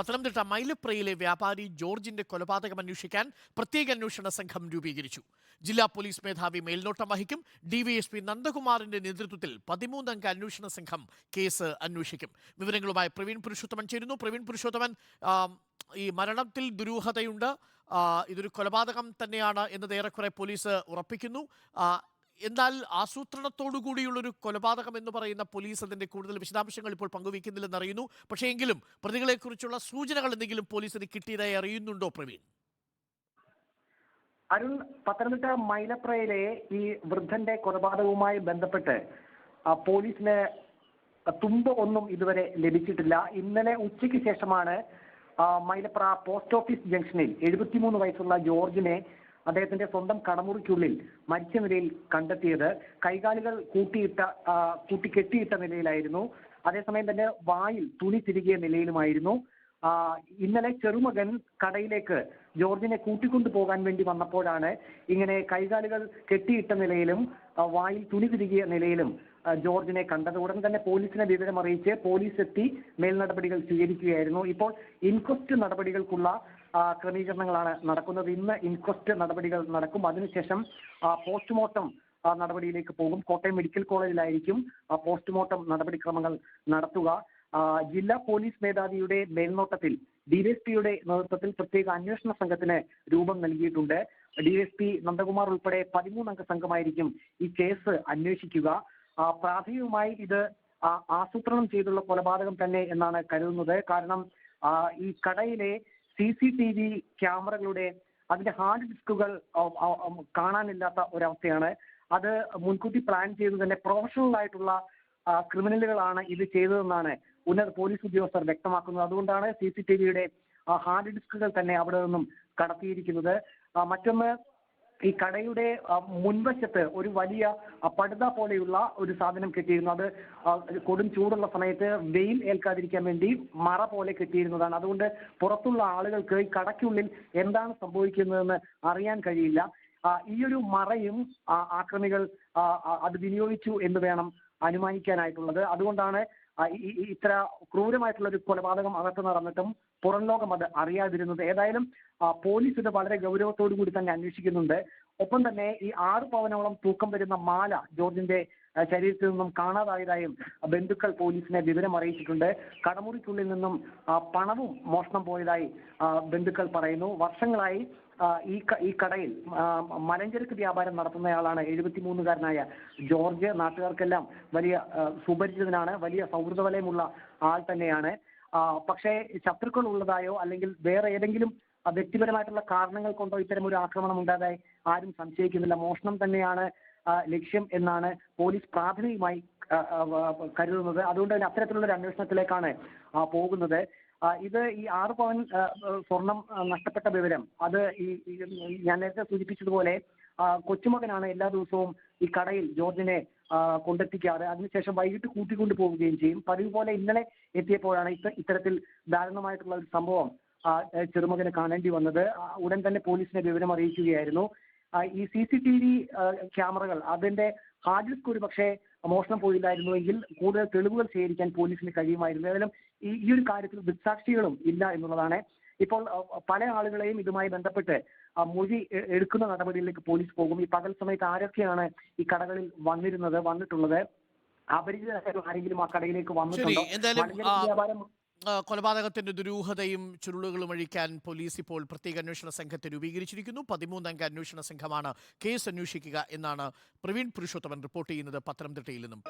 പത്തനംതിട്ട മൈലപ്രയിലെ വ്യാപാരി ജോർജിന്റെ കൊലപാതകം അന്വേഷിക്കാൻ പ്രത്യേക അന്വേഷണ സംഘം രൂപീകരിച്ചു. ജില്ലാ പോലീസ് മേധാവി മേൽനോട്ടം വഹിക്കും. ഡിവൈഎസ്പി നന്ദകുമാറിന്റെ നേതൃത്വത്തിൽ പതിമൂന്നംഗ അന്വേഷണ സംഘം കേസ് അന്വേഷിക്കും. വിവരങ്ങളുമായി പ്രവീൺ പുരുഷോത്തമൻ ചേരുന്നു. പ്രവീൺ പുരുഷോത്തമൻ ഈ മരണത്തിൽ ദുരൂഹതയുണ്ട്. ഇതൊരു കൊലപാതകം തന്നെയാണ് എന്നത് ഏറെക്കുറെ പോലീസ് ഉറപ്പിക്കുന്നു. എന്നാൽ ആസൂത്രണത്തോടു കൂടിയുള്ളൊരു കൊലപാതകം എന്ന് പറയുന്ന പോലീസ് അതിന്റെ കൂടുതൽ വിശദാംശങ്ങൾ ഇപ്പോൾ പങ്കുവയ്ക്കുന്നില്ലെന്ന് അറിയുന്നു. പക്ഷേ എങ്കിലും പ്രതികളെക്കുറിച്ചുള്ള സൂചനകൾ എന്തെങ്കിലും പോലീസിന് കിട്ടിയതായി അറിയുന്നുണ്ടോ പ്രവീൺ? അരുൺ പത്തനംതിട്ട മൈലപ്രയിലെ ഈ വൃദ്ധന്റെ കൊലപാതകവുമായി ബന്ധപ്പെട്ട് പോലീസിന് തുമ്പ് ഒന്നും ഇതുവരെ ലഭിച്ചിട്ടില്ല. ഇന്നലെ ഉച്ചയ്ക്ക് ശേഷമാണ് മൈലപ്ര പോസ്റ്റ് ഓഫീസ് ജംഗ്ഷനിൽ എഴുപത്തിമൂന്ന് വയസ്സുള്ള ജോർജിനെ അദ്ദേഹത്തിന്റെ സ്വന്തം കടമുറിക്കുള്ളിൽ മരിച്ച നിലയിൽ കണ്ടെത്തിയത്. കൈകാലുകൾ കൂട്ടിയിട്ട കൂട്ടി കെട്ടിയിട്ട നിലയിലായിരുന്നു. അതേസമയം തന്നെ വായിൽ തുണി തിരികിയ നിലയിലുമായിരുന്നു. ഇന്നലെ ചെറുമകൻ കടയിലേക്ക് ജോർജിനെ കൂട്ടിക്കൊണ്ടു പോകാൻ വേണ്ടി വന്നപ്പോഴാണ് ഇങ്ങനെ കൈകാലുകൾ കെട്ടിയിട്ട നിലയിലും വായിൽ തുണി തിരികിയ നിലയിലും ജോർജിനെ കണ്ടത്. ഉടൻ തന്നെ പോലീസിനെ വിവരം അറിയിച്ച് പോലീസ് എത്തി മേൽനടപടികൾ സ്വീകരിക്കുകയായിരുന്നു. ഇപ്പോൾ ഇൻക്വസ്റ്റ് നടപടികൾക്കുള്ള ക്രമീകരണങ്ങളാണ് നടക്കുന്നത്. ഇന്ന് ഇൻക്വസ്റ്റ് നടപടികൾ നടക്കും. അതിനുശേഷം പോസ്റ്റ്മോർട്ടം നടപടിയിലേക്ക് പോകും. കോട്ടയം മെഡിക്കൽ കോളേജിലായിരിക്കും പോസ്റ്റ്മോർട്ടം നടപടിക്രമങ്ങൾ നടത്തുക. ജില്ലാ പോലീസ് മേധാവിയുടെ മേൽനോട്ടത്തിൽ ഡിവൈഎസ്പിയുടെ നേതൃത്വത്തിൽ പ്രത്യേക അന്വേഷണ സംഘത്തിന് രൂപം നൽകിയിട്ടുണ്ട്. ഡിവൈഎസ്പി നന്ദകുമാർ ഉൾപ്പെടെ പതിമൂന്നംഗ സംഘമായിരിക്കും ഈ കേസ് അന്വേഷിക്കുക. പ്രാഥമികമായി ഇത് ആസൂത്രണം ചെയ്തുള്ള കൊലപാതകം തന്നെ എന്നാണ് കരുതുന്നത്. കാരണം ഈ കടയിലെ സി സി ടി വി ക്യാമറകളുടെ അതിന്റെ ഹാർഡ് ഡിസ്കുകൾ കാണാനില്ലാത്ത ഒരവസ്ഥയാണ്. അത് മുൻകൂട്ടി പ്ലാൻ ചെയ്ത് തന്നെ പ്രൊഫഷണൽ ആയിട്ടുള്ള ക്രിമിനലുകളാണ് ഇത് ചെയ്തതെന്നാണ് ഉന്നത പോലീസ് ഉദ്യോഗസ്ഥർ വ്യക്തമാക്കുന്നത്. അതുകൊണ്ടാണ് സി സി ടി വിയുടെ ഹാർഡ് ഡിസ്കുകൾ തന്നെ അവിടെ നിന്നും കടത്തിയിരിക്കുന്നത്. മറ്റൊന്ന് ഈ കടയുടെ മുൻവശത്ത് ഒരു വലിയ പടുത പോലെയുള്ള ഒരു സാധനം കെട്ടിയിരുന്നു. അത് കൊടും ചൂടുള്ള സമയത്ത് വെയിൽ ഏൽക്കാതിരിക്കാൻ വേണ്ടി മറ പോലെ കെട്ടിയിരുന്നതാണ്. അതുകൊണ്ട് പുറത്തുള്ള ആളുകൾക്ക് ഈ കടയ്ക്കുള്ളിൽ എന്താണ് സംഭവിക്കുന്നതെന്ന് അറിയാൻ കഴിയില്ല. ഈ ഒരു മറയും ആക്രമികൾ അത് വിനിയോഗിച്ചു എന്ന് വേണം അനുമാനിക്കാനായിട്ടുള്ളത്. അതുകൊണ്ടാണ് ഇത്ര ക്രൂരമായിട്ടുള്ള ഒരു കൊലപാതകം അകത്ത് നടന്നിട്ടും പുറം ലോകം അത് അറിയാതിരുന്നത്. ഏതായാലും പോലീസ് ഇത് വളരെ ഗൗരവത്തോടു കൂടി തന്നെ അന്വേഷിക്കുന്നുണ്ട്. ഒപ്പം തന്നെ ഈ ആറ് പവനോളം തൂക്കം വരുന്ന മാല ജോർജിന്റെ ശരീരത്തിൽ നിന്നും കാണാതായതായും ബന്ധുക്കൾ പോലീസിനെ വിവരം അറിയിച്ചിട്ടുണ്ട്. കടമുറിക്കുള്ളിൽ നിന്നും പണവും മോഷണം പോയതായി ബന്ധുക്കൾ പറയുന്നു. വർഷങ്ങളായി ഈ ഈ കടയിൽ മലഞ്ചരക്ക് വ്യാപാരം നടത്തുന്നയാളാണ് എഴുപത്തിമൂന്നുകാരനായ ജോർജ്. നാട്ടുകാർക്കെല്ലാം വലിയ സുപരിചിതനാണ് വലിയ സൗഹൃദ വലയമുള്ള ആൾ തന്നെയാണ്. പക്ഷേ ശത്രുക്കൾ ഉള്ളതായോ അല്ലെങ്കിൽ വേറെ ഏതെങ്കിലും വ്യക്തിപരമായിട്ടുള്ള കാരണങ്ങൾ കൊണ്ടോ ഇത്തരം ഒരു ആക്രമണം ഉണ്ടായതായി ആരും സംശയിക്കുന്നില്ല. മോഷണം തന്നെയാണ് ലക്ഷ്യം എന്നാണ് പോലീസ് പ്രാഥമികമായി കരുതുന്നത്. അതുകൊണ്ട് തന്നെ അത്തരത്തിലുള്ള ഒരു അന്വേഷണത്തിലേക്കാണ് പോകുന്നത്. ഇത് ഈ ആറ് പവൻ സ്വർണം നഷ്ടപ്പെട്ട വിവരം. അത് ഈ ഞാൻ നേരത്തെ സൂചിപ്പിച്ചതുപോലെ കൊച്ചുമകനാണ് എല്ലാ ദിവസവും ഈ കടയിൽ ജോർജിനെ കൊണ്ടെത്തിക്കാറ്. അതിനുശേഷം വൈകിട്ട് കൂട്ടിക്കൊണ്ടു പോവുകയും ചെയ്യും. പതിവ് പോലെ ഇന്നലെ എത്തിയപ്പോഴാണ് ഇത്ത ഇത്തരത്തിൽ ദാരുണമായിട്ടുള്ള ഒരു സംഭവം ചെറുമകന് കാണേണ്ടി വന്നത്. ഉടൻ തന്നെ പോലീസിനെ വിവരം അറിയിക്കുകയായിരുന്നു. ഈ സി സി ടി വി ക്യാമറകൾ അതിന്റെ ഹാർഡ് ഡിസ്ക് ഒരു പക്ഷേ മോഷണം പോയില്ലായിരുന്നുവെങ്കിൽ കൂടുതൽ തെളിവുകൾ ശേഖരിക്കാൻ പോലീസിന് കഴിയുമായിരുന്നു. ഏതായാലും ഈ ഈ ഒരു കാര്യത്തിൽ ദൃക്സാക്ഷികളും ഇല്ല എന്നുള്ളതാണ്. ഇപ്പോൾ പല ആളുകളെയും ഇതുമായി ബന്ധപ്പെട്ട് മൊഴി എടുക്കുന്ന നടപടിയിലേക്ക് പോലീസ് പോകും. ഈ പകൽ സമയത്ത് ആരൊക്കെയാണ് ഈ കടകളിൽ വന്നിരുന്നത് വന്നിട്ടുള്ളത്? അപരിചിതരായ ആരെങ്കിലും ആ കടയിലേക്ക് വന്നിട്ടുണ്ടോ? വ്യാപാരം കൊലപാതകത്തിന്റെ ദുരൂഹതയും ചുരുളുകളും അഴിക്കാൻ പോലീസ് ഇപ്പോൾ പ്രത്യേക അന്വേഷണ സംഘത്തെ രൂപീകരിച്ചിരിക്കുന്നു. പതിമൂന്നംഗ അന്വേഷണ സംഘമാണ് കേസ് അന്വേഷിക്കുക എന്നാണ് പ്രവീൺ പുരുഷോത്തമൻ റിപ്പോർട്ട് ചെയ്യുന്നത് പത്തനംതിട്ടയിൽ നിന്നും.